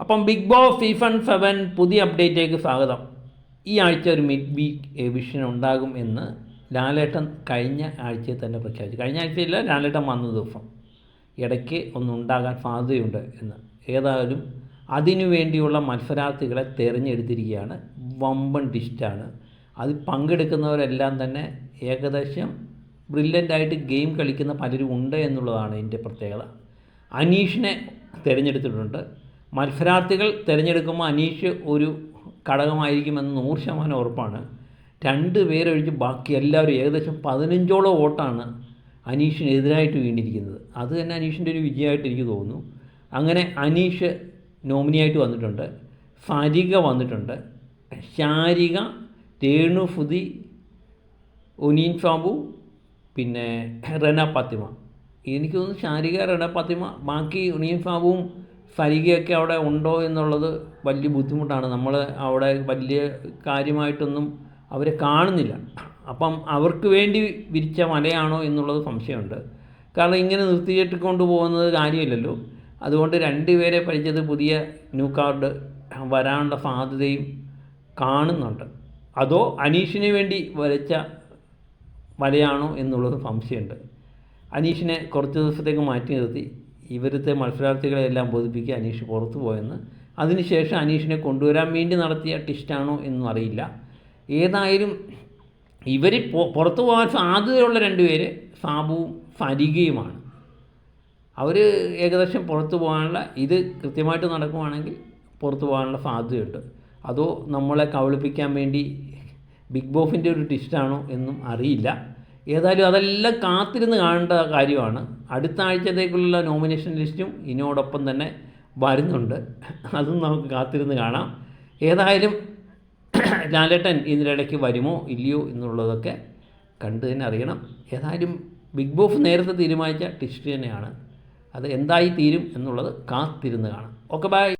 അപ്പം big boss season seven പുതിയ അപ്ഡേറ്റിലേക്ക് സ്വാഗതം. ഈ ആഴ്ച ഒരു മിഡ് വീക്ക് എവിഷൻ ഉണ്ടാകും എന്ന് ലാലേട്ടൻ കഴിഞ്ഞ ആഴ്ചയിൽ തന്നെ പ്രഖ്യാപിച്ചു. കഴിഞ്ഞ ആഴ്ചയില്ല ലാലേട്ടൻ വന്ന ദിവസം. ഇടയ്ക്ക് ഒന്നുണ്ടാകാൻ സാധ്യതയുണ്ട് എന്ന്. ഏതായാലും അതിനു വേണ്ടിയുള്ള മത്സരാർത്ഥികളെ തിരഞ്ഞെടുത്തിരിക്കുകയാണ്. വമ്പൻ ഡിസ്റ്റാണ് അതിൽ പങ്കെടുക്കുന്നവരെല്ലാം തന്നെ ഏകദേശം ബ്രില്യന്റ് ആയിട്ട് ഗെയിം കളിക്കുന്ന പലരും ഉണ്ട് എന്നുള്ളതാണ് ഇതിന്റെ പ്രത്യേകത. അനീഷിനെ തിരഞ്ഞെടുത്തിട്ടുണ്ട്. മത്സരാർത്ഥികൾ തിരഞ്ഞെടുക്കുമ്പോൾ അനീഷ് ഒരു ഘടകമായിരിക്കുമെന്ന് നൂറ് ശതമാനം ഉറപ്പാണ്. രണ്ട് പേരൊഴിച്ച് ബാക്കി എല്ലാവരും ഏകദേശം പതിനഞ്ചോളം വോട്ടാണ് അനീഷിനെതിരായിട്ട് വീണ്ടിരിക്കുന്നത് അത് തന്നെ അനീഷിന്റെ ഒരു വിജയമായിട്ട് എനിക്ക് തോന്നുന്നു. അങ്ങനെ അനീഷ് നോമിനിയായിട്ട് വന്നിട്ടുണ്ട്. സാരിക വന്നിട്ടുണ്ട്. ശാരിക രേണു ഫുതി ഒനീൻ സാബു പിന്നെ റെന ഫാത്തിമ എനിക്ക് തോന്നുന്നു ശാരിക റെന ഫാത്തിമ ബാക്കി ഒനീൻ സാബുവും ഫരികയൊക്കെ അവിടെ ഉണ്ടോ എന്നുള്ളത് വലിയ ബുദ്ധിമുട്ടാണ്. നമ്മൾ അവിടെ വലിയ കാര്യമായിട്ടൊന്നും അവരെ കാണുന്നില്ല. അപ്പം അവർക്ക് വേണ്ടി വിരിച്ച മലയാണോ എന്നുള്ളത് സംശയമുണ്ട്. കാരണം ഇങ്ങനെ നിർത്തിയിട്ട് കൊണ്ടുപോകുന്നത് കാര്യമില്ലല്ലോ. അതുകൊണ്ട് രണ്ടുപേരെ പഠിച്ചത് പുതിയ ന്യൂ കാർഡ് വരാനുള്ള സാധ്യതയും കാണുന്നുണ്ട്. അതോ അനീഷിന് വേണ്ടി വരച്ച വലയാണോ എന്നുള്ളത് സംശയമുണ്ട്. അനീഷിനെ കുറച്ച് ദിവസത്തേക്ക് മാറ്റി നിർത്തി. ഇവരത്തെ മത്സരാർത്ഥികളെല്ലാം ബോധിപ്പിക്കുക അനീഷ് പുറത്തു പോയെന്ന്. അതിനുശേഷം അനീഷിനെ കൊണ്ടുവരാൻ വേണ്ടി നടത്തിയ ടിസ്റ്റാണോ എന്നും അറിയില്ല. ഏതായാലും ഇവർ പുറത്തു പോകാൻ സാധ്യതയുള്ള രണ്ടുപേര് സാബുവും ഫരികയുമാണ് അവർ ഏകദേശം പുറത്തു പോകാനുള്ള ഇത് കൃത്യമായിട്ട് നടക്കുവാണെങ്കിൽ പുറത്തു പോകാനുള്ള സാധ്യതയുണ്ട്. അതോ നമ്മളെ കബളിപ്പിക്കാൻ വേണ്ടി ബിഗ് ബോസിന്റെ ഒരു ടിസ്റ്റാണോ എന്നും അറിയില്ല. ഏതായാലും അതെല്ലാം കാത്തിരുന്ന് കാണേണ്ട കാര്യമാണ്. അടുത്ത ആഴ്ചത്തേക്കുള്ള നോമിനേഷൻ ലിസ്റ്റും ഇതിനോടൊപ്പം തന്നെ വരുന്നുണ്ട്. അതും നമുക്ക് കാത്തിരുന്ന് കാണാം. ഏതായാലും ലാലേട്ടൻ ഇതിനിടയ്ക്ക് വരുമോ? ഇല്ലയോ എന്നുള്ളതൊക്കെ കണ്ടു തന്നെ അറിയണം. ഏതായാലും ബിഗ് ബോസ് നേരത്തെ തീരുമാനിച്ച ടിസ്റ്റ് തന്നെയാണ്. അത് എന്തായി തീരും എന്നുള്ളത് കാത്തിരുന്ന് കാണാം. Okay bye.